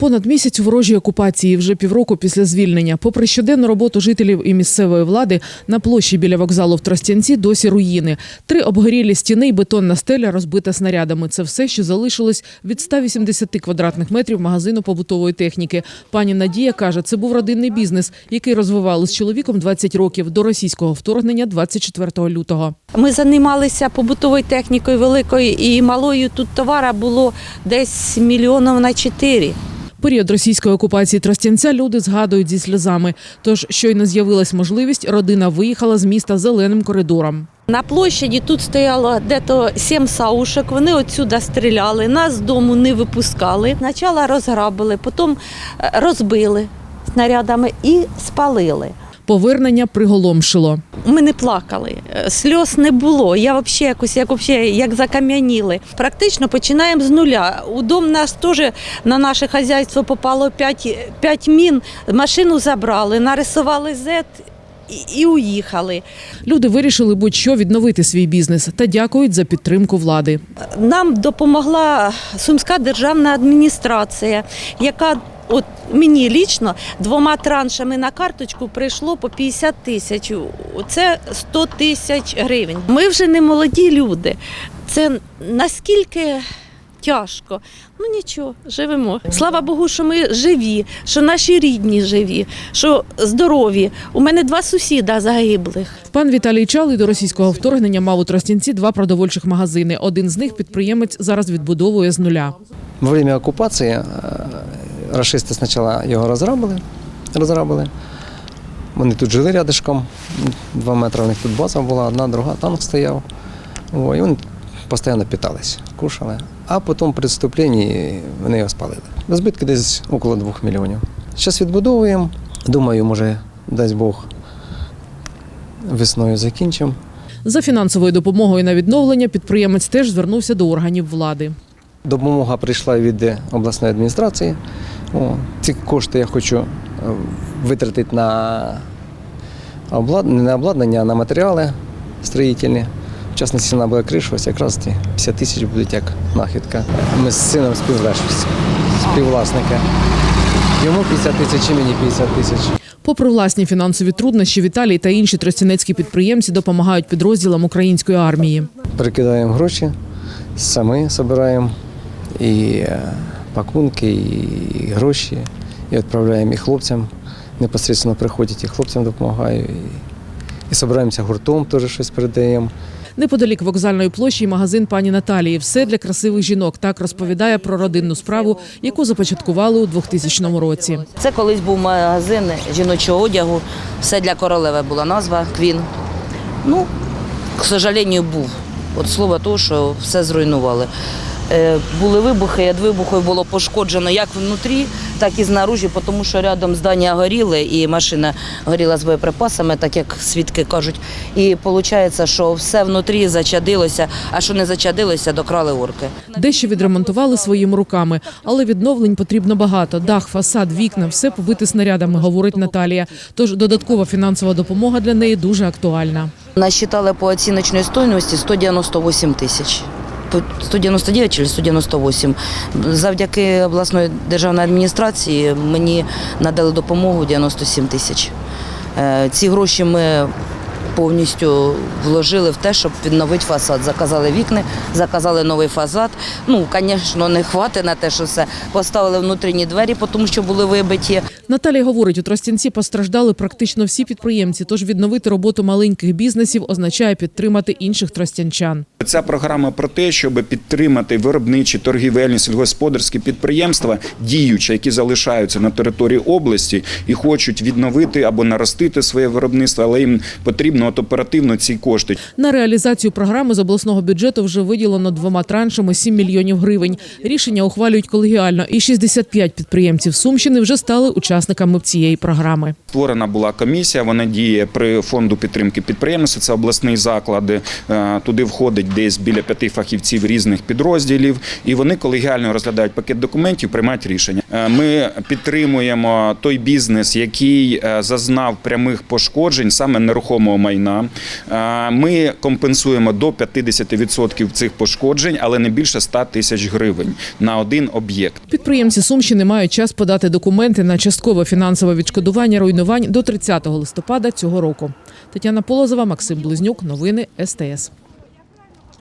Понад місяць у ворожій окупації вже півроку після звільнення. Попри щоденну роботу жителів і місцевої влади, на площі біля вокзалу в Тростянці досі руїни. Три обгорілі стіни і бетонна стеля розбита снарядами. Це все, що залишилось від 180 квадратних метрів магазину побутової техніки. Пані Надія каже, це був родинний бізнес, який розвивали з чоловіком 20 років до російського вторгнення 24 лютого. Ми займалися побутовою технікою великою і малою. Тут товара було десь мільйонів на чотири. Період російської окупації Тростянця люди згадують зі сльозами. Тож щойно з'явилась можливість, родина виїхала з міста зеленим коридором. На площаді тут стояло дето сім саушок. Вони отсюди стріляли, нас з дому не випускали. Спочатку розграбили, потім е, розбили снарядами і спалили. Повернення приголомшило. Ми не плакали, е, сльоз не було. Я взагалі якось як, вообще, як закам'яніли. Практично починаємо з нуля. У дом нас теж на наше хазяйство попало 5, 5 мін, машину забрали, нарисували зет і уїхали. Люди вирішили будь-що відновити свій бізнес та дякують за підтримку влади. Нам допомогла Сумська державна адміністрація, яка от мені лічно двома траншами на карточку прийшло по 50 тисяч. Це 100 тисяч гривень. Ми вже не молоді люди. Це наскільки тяжко. Ну нічого, живемо. Слава Богу, що ми живі, що наші рідні живі, що здорові. У мене два сусіда загиблих. Пан Віталій Чалий до російського вторгнення мав у Тростянці два продовольчих магазини. Один з них підприємець зараз відбудовує з нуля. Во время окупації рашисти спочатку його розграбили, розграбили. Вони тут жили рядишком, два метри у них тут база була, одна, друга, танк стояв. О, і вони постійно питались, кушали. А потім при вступленні вони його спалили. Збитки десь около 2 мільйонів. Зараз відбудовуємо. Думаю, може, дасть Бог, весною закінчимо. За фінансовою допомогою на відновлення підприємець теж звернувся до органів влади. Допомога прийшла від обласної адміністрації. О, ці кошти я хочу е, витратити на обладнання, не на обладнання, а на матеріали строїтельні. В частності на буде кришу, ось якраз ті 50 тисяч будуть як нахідка. Ми з сином співвласники. Йому 50 тисяч, і мені 50 тисяч. Попри власні фінансові труднощі, Віталій та інші тростянецькі підприємці допомагають підрозділам української армії. Перекидаємо гроші, самі збираємо і е, пакунки, і гроші, і відправляємо і хлопцям. Непосередньо приходять і хлопцям допомагаю. І, і збираємося гуртом, теж щось передаємо. Неподалік вокзальної площі магазин пані Наталії. Все для красивих жінок. Так розповідає про родинну справу, яку започаткували у 2000 році. Це колись був магазин жіночого одягу. Все для королеви була назва Квін. Ну, к сожалению, був. От слово того, що все зруйнували. Е, Були вибухи, від вибухів було пошкоджено як внутрі, так і знаружі, тому що рядом здання горіли і машина горіла з боєприпасами, так як свідки кажуть. І виходить, що все внутрі зачадилося, а що не зачадилося, докрали орки. Дещо відремонтували своїми руками, але відновлень потрібно багато. Дах, фасад, вікна все побите снарядами, говорить Наталія. Тож додаткова фінансова допомога для неї дуже актуальна. Нас считали по оціночній стоїмості 198 тисяч. По- 199 чи 198. Завдяки обласної державної адміністрації мені надали допомогу 97 тисяч. Е, Ці гроші ми повністю вложили в те, щоб відновити фасад. Заказали вікна, заказали новий фасад. Ну, звісно, не хватить на те, що все. Поставили внутрішні двері, тому що були вибиті. Наталія говорить, у Тростянці постраждали практично всі підприємці. Тож відновити роботу маленьких бізнесів означає підтримати інших тростянчан. Ця програма про те, щоб підтримати виробничі, торгівельні, сільгосподарські підприємства, діючі, які залишаються на території області і хочуть відновити або наростити своє виробництво, але їм потрібно от оперативно ці кошти. На реалізацію програми з обласного бюджету вже виділено двома траншами 7 мільйонів гривень. Рішення ухвалюють колегіально, і 65 підприємців Сумщини вже стали учасниками цієї програми. Створена була комісія, вона діє при фонду підтримки підприємництва. Це обласний заклад. Е, Туди входить десь біля п'яти фахівців різних підрозділів, і вони колегіально розглядають пакет документів, приймають рішення. Е, Ми підтримуємо той бізнес, який е, зазнав прямих пошкоджень саме нерухомого майна. Е, Ми компенсуємо до 50% цих пошкоджень, але не більше 100 тисяч гривень на один об'єкт. Підприємці Сумщини мають час подати документи на часткове фінансове відшкодування руйнувань до 30 листопада цього року. Тетяна Полозова, Максим Близнюк. Новини СТС.